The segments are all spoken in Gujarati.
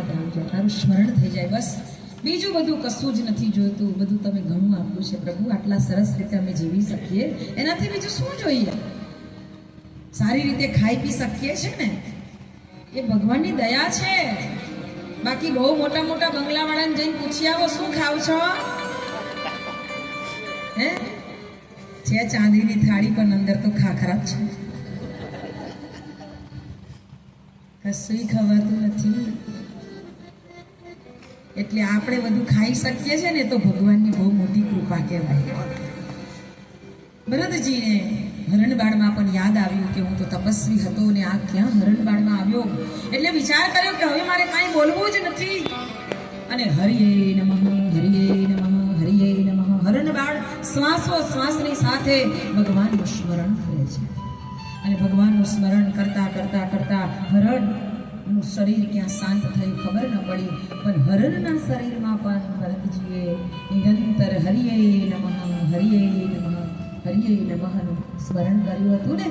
યાદ આવી જાય સ્મરણ થઈ જાય. બસ, બીજું બધું કશું જ નથી જોઈતું. બધું તમે ઘણું આપ્યું છે પ્રભુ. આટલા સરસ રીતે અમે જીવી શકીએ. એનાથી બીજું શું જોઈએ? સારી રીતે ખાઈ પી શકીએ છે ને? એ ભગવાનની દયા છે. બાકી બહુ મોટા મોટા બંગલાવાળાને જઈને પૂછી આવો, શું ખાવ છો? હે? છે ચાંદીની થાળી, પણ અંદર તો ખાખરા છે. કશું ખવાતું નથી. એટલે આપણે બધું ખાઈ શકીએ છીએ ને તો ભગવાનની બહુ મોટી કૃપા કહેવાય. ભરતજીને હરણબાળમાં પણ યાદ આવ્યું કે હું તો તપસ્વી હતો ને આ ક્યાં હરણબાળમાં આવ્યો? એટલે વિચાર કર્યો કે હવે મારે કાંઈ બોલવું જ નથી. અને હરિયે નમઃ હરિયે નમઃ હરિયે નમઃ. હરણબાળ શ્વાસો શ્વાસની સાથે ભગવાનનું સ્મરણ કરે છે. અને ભગવાનનું સ્મરણ કરતા કરતા કરતા હરણનું શરીર ક્યાં શાંત થયું ખબર ન પડી પણ હરણના શરીરમાં પણ ભરતજીએ નિરંતર હરિયે નમઃ હરિયે નમઃ, હરિયે નમઃનું સ્મરણ કર્યું હતું ને?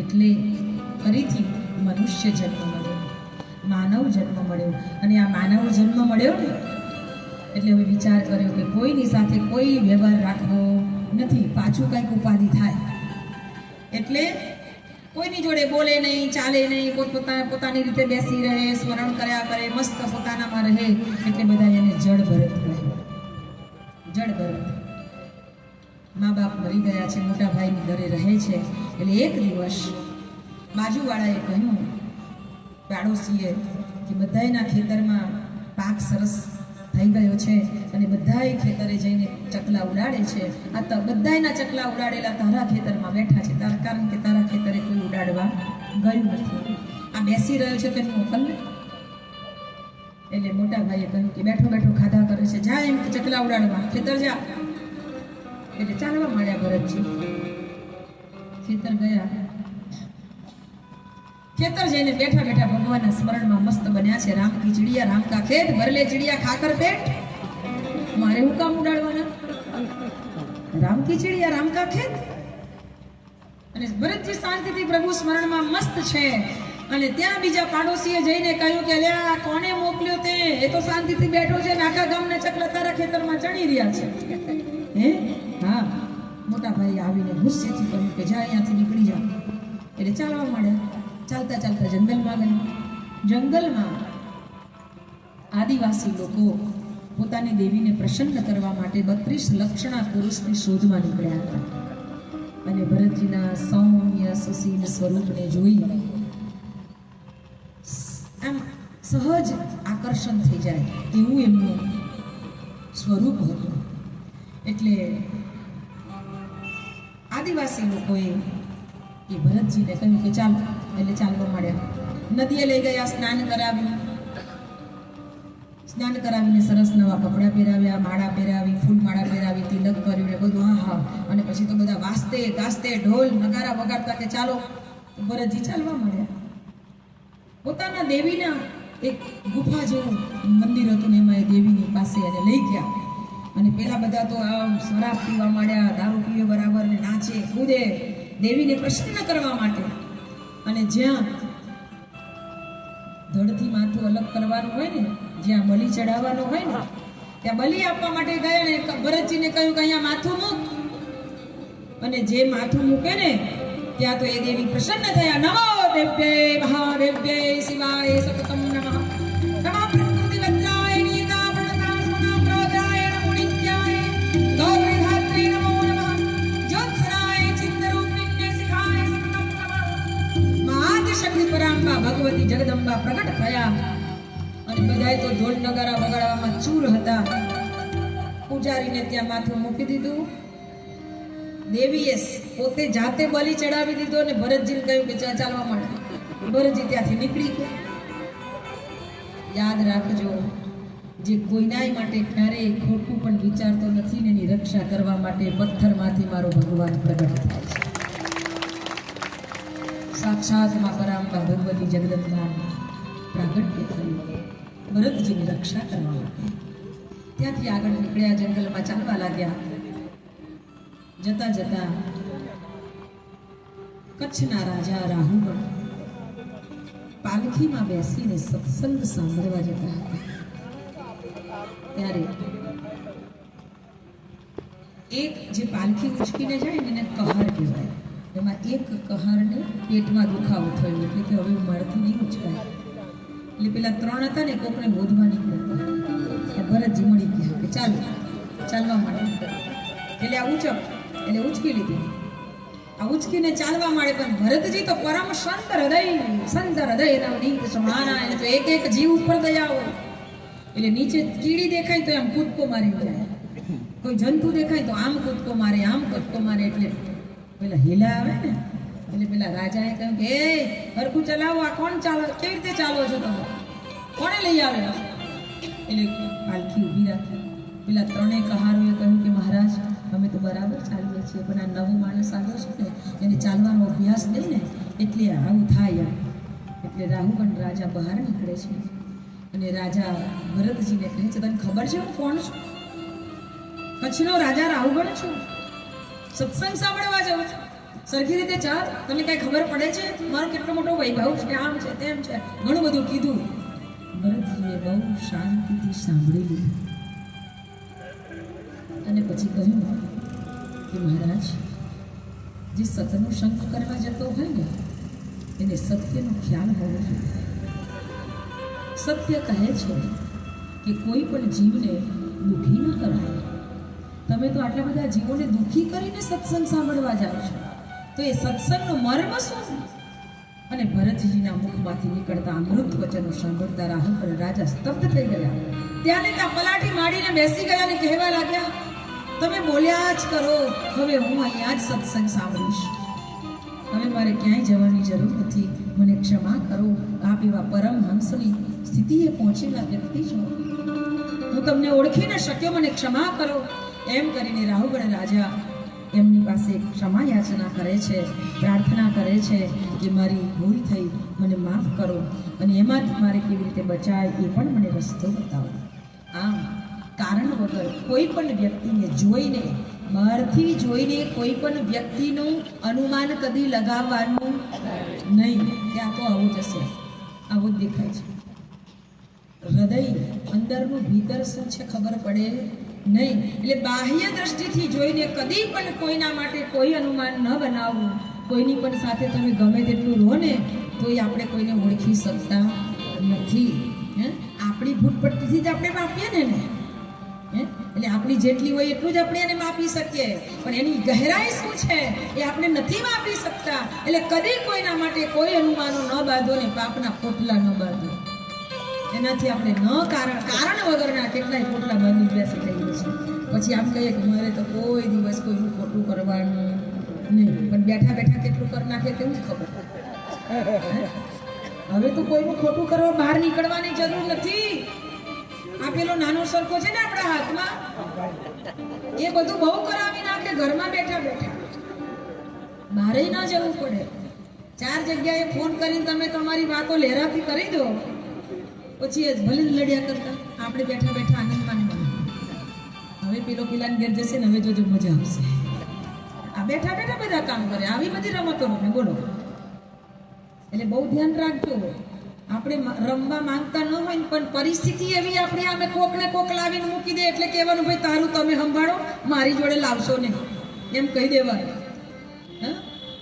એટલે ફરીથી મનુષ્ય જન્મ મળ્યો, માનવ જન્મ મળ્યો. અને આ માનવ જન્મ મળ્યો ને? એટલે હવે વિચાર કર્યો કે કોઈની સાથે કોઈ વ્યવહાર રાખવો નથી, પાછું કંઈક ઉપાધિ થાય. એટલે કોઈની જોડે બોલે નહીં, ચાલે નહીં પોતપોતા પોતાની રીતે બેસી રહે, સ્મરણ કર્યા કરે, મસ્ત પોતાનામાં રહે, એટલે બધા એને જડ ભરત કહે. જડ ભરત. મા બાપ મરી ગયા છે, મોટા ભાઈની ઘરે રહે છે, એટલે એક દિવસ બાજુવાળાએ કહ્યું, પાડોશીએ, કે બધાયના ખેતરમાં પાક સરસ થઈ ગયો છે અને બધાય ખેતરે જઈને ચકલા ઉડાડે છે. આ તો બધાયના ચકલા ઉડાડેલા તારા ખેતરમાં બેઠા છે કારણ કે તારા ખેતરે ગયું નથી આ બેસી રહ્યો છે તેને મોકલ એટલે મોટા ભાઈએ કહ્યું કે બેઠો બેઠો ખાધા કરે છે. જા એમ ચકલા ઉડાડવા. ખેતર જા. એટલે ચાલવા માંડ્યા ભરતજી. ખેતર ગયા. ખેતર જઈને બેઠા બેઠા ભગવાનના સ્મરણમાં મસ્ત બન્યા છે. રામ કી ચિડિયા રામ કા ખેત, ભરલે ચિડિયા ખાકર પેટ. મારે હું કામ ઉડાડવાના? રામ કી ચિડિયા રામ કા ખેત? અને ભરતજી શાંતિથી પ્રભુ સ્મરણમાં મસ્ત છે. અને ત્યાં બીજા પાડોશીએ જઈને કહ્યું કે, લે, આ કોને મોકલ્યો તે? એ તો શાંતિથી બેઠો છે ને આખા ગામને ચકલા તારા ખેતરમાં ચડી રહ્યા છે. હે? હા. મોટા ભાઈ આવીને ગુસ્સેથી કહ્યું કે, જા, અહીંયાથી નીકળી જાઓ એટલે ચાલવા માંડ્યા. ચાલતા ચાલતા જંગલમાં ગયા. જંગલમાં આદિવાસી લોકો પોતાની દેવીને પ્રસન્ન કરવા માટે બત્રીસ લક્ષણા પુરુષની શોધમાં નીકળ્યા હતા. અને ભરતજીના સૌમ્ય સુશીલ સ્વરૂપને જોઈ આમ સહજ આકર્ષણ થઈ જાય, તેવું એમનું સ્વરૂપ હતું. એટલે આદિવાસી લોકોએ એ ભરતજીને કહ્યું કે ચાલ, એટલે ચાલવા માંડ્યા નદીએ લઈ ગયા, સ્નાન કરાવ્યું સ્નાન કરાવીને સરસ નવા કપડાં પહેરાવ્યા, માળા પહેરાવી ફૂલ માળા પહેરાવી, તિલક કર્યું ને બધું હા અને પછી તો બધા વાસ્તે ગાસ્તે ઢોલ, નગારા વગાડતા કે ચાલો ભરતજી ચાલવા માંડ્યા પોતાના દેવીના એક ગુફા જેવું મંદિર હતું ને એમાં એ દેવીની પાસે એને લઈ ગયા. અને પેલા બધા તો આમ શરાબ પીવા માંડ્યા, દારૂ પીવે બરાબર ને નાચે, કૂદે, દેવીને પ્રસન્ન કરવા માટે. અને જ્યાં ધડથી માથું અલગ કરવાનું હોય ને, જ્યાં બલિ ચડાવવાનું હોય ને, ત્યાં બલિ આપવા માટે ગયા ને ભરતજીને કહ્યું કે અહીંયા માથું મૂક. અને જે માથું મૂકે ને, ત્યાં તો એ દેવી પ્રસન્ન થયા. નમો દેવ્ય મહાદેવ્ય શિવાય સતતમ નમઃ. ભગવતી જગદંબા પ્રગટ થયા. અને બધાય તો ઢોલ વગાડવામાં ચૂર હતા. પૂજારીને ત્યાં માથું મૂકી દીધું. દેવીએ પોતે જાતે બલિ ચડાવી દીધો અને ભરતજીને કહ્યું કે ચા ચાલવા માટે. ભરતજી ત્યાંથી નીકળી ગયા. યાદ રાખજો, જે કોઈનાય માટે ક્યારેય ખોટું પણ વિચારતો નથી ને એની રક્ષા કરવા માટે પથ્થરમાંથી મારો ભગવાન પ્રગટ થાય છે. સાક્ષાતમાં પરાંબા ભગવતી જગદંબા પ્રાગટ્ય થયું. ભરતજીની રક્ષા કરવા માટે ત્યાંથી આગળ નીકળ્યા, જંગલમાં ચાલવા લાગ્યા. જતા જતા કચ્છના રાજા રાહુગણ પાલખીમાં બેસીને સત્સંગ સાંભળવા જતા હતા. ત્યારે એક જે પાલખી ઉચકીને જાય ને એને કહાર કહેવાય. એમાં એક કહારને પેટમાં દુખાવો થયો એટલે કે હવે મારાથી નહીં ઉચકાય. એટલે પેલા ત્રણ હતા ને કોકને બોધમાં નીકળ્યા હતા ભરતજી મળી ગયા કે ચાલ, ચાલવા માટે. એટલે આ ઉચક એટલે ઉચકી લીધી. આ ઉચકીને ચાલવા માંડે પણ ભરતજી તો પરમ સંત હૃદય સંત હૃદય સમાના એને તો એક એક જીવ ઉપર દયા હોય. એટલે નીચે કીડી દેખાય તો આમ કૂદકો મારી જાય કોઈ જંતુ દેખાય તો આમ કૂદકો મારે, આમ કૂદકો મારે એટલે પેલા હીલા આવે ને, એટલે પેલા રાજાએ કહ્યું કે એ હરખું ચલાવો, આ કોણ ચાલો, કેવી રીતે ચાલો છો તમે? કોણે લઈ આવ્યા એટલે પાલખી ઊભી રાખી. પેલા ત્રણેય કહારોએ કહ્યું કે, મહારાજ અમે તો બરાબર ચાલીએ છીએ, પણ આ નવો માણસ આવ્યો છે ને, એને ચાલવાનો અભ્યાસ નહીં ને, એટલે આવું થાય એટલે એટલે રાહુગણ રાજા બહાર નીકળે છે. અને રાજા ભરતજીને કહે છે, તને ખબર છે હું કોણ છું? કચ્છનો રાજા રાહુગણ છું? સત્સંગ સાંભળવા જાઉં છું. સરખી રીતે ચાલ તમને કાંઈ ખબર પડે છે? મારો કેટલો મોટો વૈભવ છે, આમ છે તેમ છે. ઘણું બધું કીધું. ભરતજીએ બહુ શાંતિથી સાંભળી લીધું અને પછી કહ્યું કે મહારાજ, જે સતનો શંખ કરવા જતો હોય ને, એને સત્યનો ખ્યાલ હોવો જોઈએ. સત્ય કહે છે કે કોઈ પણ જીવને દુઃખી ન કરાય. તમે તો આટલા બધા જીવોને દુઃખી કરીને સત્સંગ સાંભળવા જાઓ છો. તો એ સત્સંગનો મર્મ શું અને ભરતજીના મુખમાંથી નીકળતા અમૃત વચનો સાંભળતા રાહુલ રાજા સ્તબ્ધ થઈ ગયા. ત્યાંને ત્યાં પલાટી માડીને બેસી ગયા અને કહેવા લાગ્યા તમે બોલ્યા જ કરો. હવે હું અહીંયા જ સત્સંગ સાંભળીશ. હવે મારે ક્યાંય જવાની જરૂર નથી. મને ક્ષમા કરો. આપ એવા પરમહંસની સ્થિતિએ પહોંચેલા વ્યક્તિ છો. હું તમને ઓળખી ન શક્યો મને ક્ષમા કરો. એમ કરીને રાહુગણ રાજા એમની પાસે ક્ષમા યાચના કરે છે, પ્રાર્થના કરે છે કે મારી ભૂલ થઈ, મને માફ કરો અને એમાંથી મારે કેવી રીતે બચાય એ પણ મને રસ્તો બતાવો. આમ કારણ વગર કોઈ પણ વ્યક્તિને જોઈને, બહારથી જોઈને કોઈ પણ વ્યક્તિનું અનુમાન કદી લગાવવાનું નહીં. ત્યાં તો આવું જ હશે. આવું જ દેખાય છે. હૃદય અંદરનું ભીતર શું છે ખબર પડે નહીં. એટલે બાહ્ય દ્રષ્ટિથી જોઈને કદી પણ કોઈના માટે કોઈ અનુમાન ન બનાવવું. કોઈની પણ સાથે તમે ગમે તેટલું રહો ને, તોય આપણે કોઈને ઓળખી શકતા નથી. હે? આપણી ભૂટપટ્ટીથી જ આપણે માપીએ ને? એટલે આપણી જેટલી હોય એટલું જ આપણે એને માપી શકીએ. પણ એની ગહેરાઈ શું છે એ આપણે નથી માપી શકતા. એટલે કદી કોઈના માટે કોઈ અનુમાનો ન બાંધો ને પાપના પોટલા ન બાંધો. એનાથી આપણે ન કારણ કારણ વગરના કેટલાય પોટલા બાંધી બેસી જઈએ છીએ. પછી આમ કહીએ કે મારે તો કોઈ દિવસ કોઈનું ખોટું કરવાનું નહીં. પણ બેઠા બેઠા કેટલું કરી નાખે તેવું ખબર? હવે તો કોઈનું ખોટું કરવા બહાર નીકળવાની જરૂર નથી. પેલો નાનો સરખો છે ને આપણા હાથમાં, એ બધું બહુ કરાવી નાખે, ઘરમાં બેઠા બેઠા. બહારે ના જવું પડે. ચાર જગ્યાએ ફોન કરીને તમે તમારી વાતો લહેરાથી કરી દો. પછી એ ભલે લડ્યા કરતા. આપણે બેઠા બેઠા આનંદ માનવાનો હવે પેલો પેલા ઘેર જશે ને હવે જોજો મજા આવશે. આ બેઠા બેઠા બધા કામ કરે. આવી બધી રમતો રમે. બોલો. એટલે બહુ ધ્યાન રાખજો. આપણે રમવા માંગતા ન હોય પણ પરિસ્થિતિ એવી આપણે આમે કોકને કોક લાવીને મૂકી દે એટલે કહેવાનું, ભાઈ, તારું તમે સંભાળો, મારી જોડે લાવશો નહીં. એમ કહી દેવાનું. હં?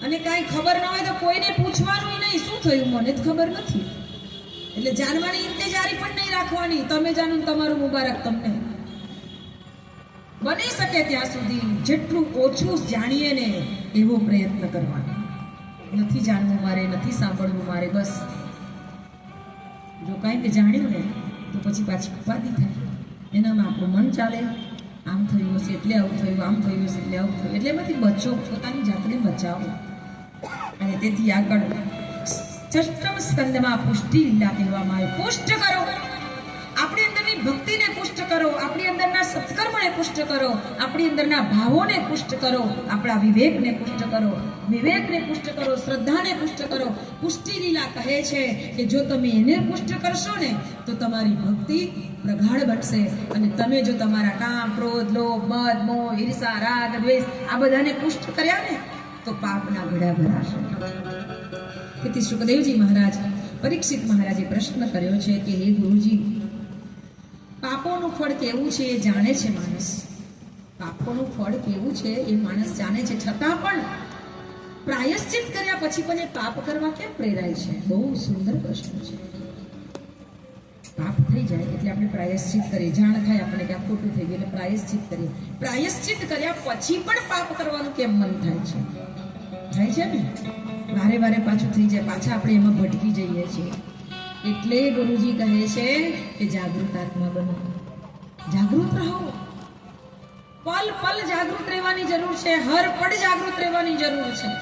અને કાંઈ ખબર ન હોય તો કોઈને પૂછવાનું નહીં. શું થયું? મને જ ખબર નથી. એટલે જાણવાની ઇંતેજારી પણ નહીં રાખવાની. તમે જાણો તમારું મુબારક તમને. બની શકે ત્યાં સુધી જેટલું ઓછું જાણીએ ને એવો પ્રયત્ન કરવાનો. નથી જાણવું મારે, નથી સાંભળવું મારે, બસ. જો કાંઈ કે જાણ્યું ને, તો પછી પાછી ઉપાધિ થાય. એનામાં આપણું મન ચાલે. આમ થયું હશે એટલે આવું થયું, આમ થયું હશે એટલે આવું થયું. એટલે એમાંથી બચો, પોતાની જાતને બચાવો. અને તેથી આગળ ષષ્ટમ સ્કંદમાં પુષ્ટિ લીલા કહેવામાં આવે. પુષ્ટ કરો. આપણી અંદરની ભક્તિને પુષ્ટ કરો. આપણી સત્કર્મને પુષ્ટ કરો. આપણી અંદરના ભાવોને પુષ્ટ કરો. આપણા વિવેકને પુષ્ટ કરો. વિવેકને પુષ્ટ કરો, શ્રદ્ધાને પુષ્ટ કરો. પુષ્ટિ લીલા કહે છે કે જો તમે એને પુષ્ટ કરશો ને, તો તમારી ભક્તિ પ્રગાઢ બનશે. અને તમે જો તમારા કામ, ક્રોધ, લોભ, મદ, મોહ, ઈર્ષા, રાગ, દ્વેષ, આ બધાને પુષ્ટ કર્યા ને, તો પાપના ઘડા ભરાશે. તેથી સુખદેવજી મહારાજ, પરીક્ષિત મહારાજે પ્રશ્ન કર્યો છે કે, હે ગુરુજી પાપોનું ફળ કેવું છે એ જાણે છે માણસ. પાપોનું ફળ કેવું છે એ માણસ જાણે છે. છતાં પણ પ્રાયશ્ચિત કર્યા પછી પણ એ પાપ કરવા કેમ પ્રેરાય છે? બહુ સુંદર પ્રશ્ન છે. પાપ થઈ જાય એટલે આપણે પ્રાયશ્ચિત કરીએ. જાણ થાય આપણે કે આ ખોટું થઈ ગયું એટલે પ્રાયશ્ચિત કરીએ. પ્રાયશ્ચિત કર્યા પછી પણ પાપ કરવાનું કેમ મન થાય છે? થાય છે ને? વારે વારે પાછું થઈ જાય. પાછા આપણે એમાં ભટકી જઈએ છીએ. એટલે ગુરુજી કહે છે કે જાગૃત આત્મા બનો. જાગૃત રહો. પલ પલ જાગૃત રહેવાની જરૂર છે હર પળ જાગૃત રહેવાની જરૂર છે.